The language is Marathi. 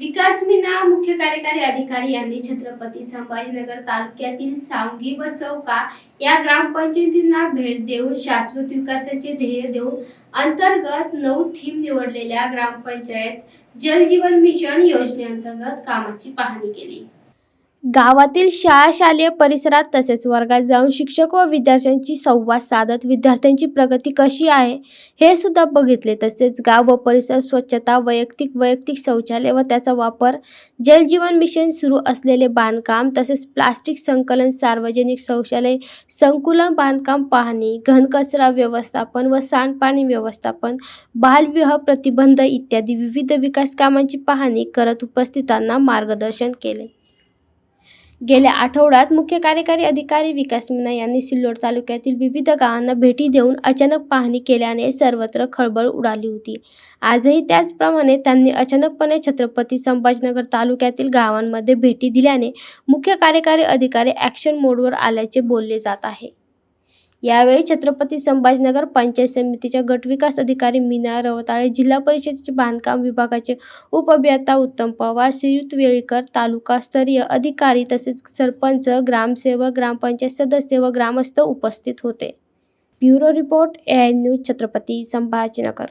विकास मीना मुख्य कार्यकारी अधिकारी यांनी छत्रपती संभाजीनगर तालुक्यातील सांगी व चौका या ग्रामपंचायतींना भेट देऊन शाश्वत विकासाचे ध्येय देऊन अंतर्गत नऊ थीम निवडलेल्या ग्रामपंचायत जल जीवन मिशन योजनेअंतर्गत कामाची पाहणी केली. गावातील शाळा शालेय परिसरात तसेच वर्गात जाऊन शिक्षक व विद्यार्थ्यांशी संवाद साधत विद्यार्थ्यांची प्रगती कशी आहे हे सुद्धा बघितले. तसेच गाव व परिसर स्वच्छता वैयक्तिक वैयक्तिक शौचालय व त्याचा वापर जलजीवन मिशन सुरू असलेले बांधकाम तसेच प्लास्टिक संकलन सार्वजनिक शौचालय संकुलन बांधकाम पाहणी घनकचरा व्यवस्थापन व सांडपाणी व्यवस्थापन बालविवाह प्रतिबंध इत्यादी विविध विकास कामांची पाहणी करत उपस्थितांना मार्गदर्शन केले. गेल्या आठवड्यात मुख्य कार्यकारी अधिकारी विकास मीना यांनी सिल्लोड तालुक्यातील विविध गावांना भेटी देऊन अचानक पाहणी केल्याने सर्वत्र खळबळ उडाली होती. आजही त्याचप्रमाणे त्यांनी अचानकपणे छत्रपती संभाजीनगर तालुक्यातील गावांमध्ये भेटी दिल्याने मुख्य कार्यकारी अधिकारी ॲक्शन मोडवर आल्याचे बोलले जात आहे. यावेळी छत्रपती संभाजीनगर पंचायत समितीच्या गटविकास अधिकारी मीना रवताळे जिल्हा परिषदेचे बांधकाम विभागाचे उपअभियंता उत्तम पवार श्रीयुत वेळीकर तालुकास्तरीय अधिकारी तसेच सरपंच ग्रामसेवक ग्रामपंचायत सदस्य व ग्रामस्थ उपस्थित होते. Bureau report A I news Chhatrapati Sambhajinagar.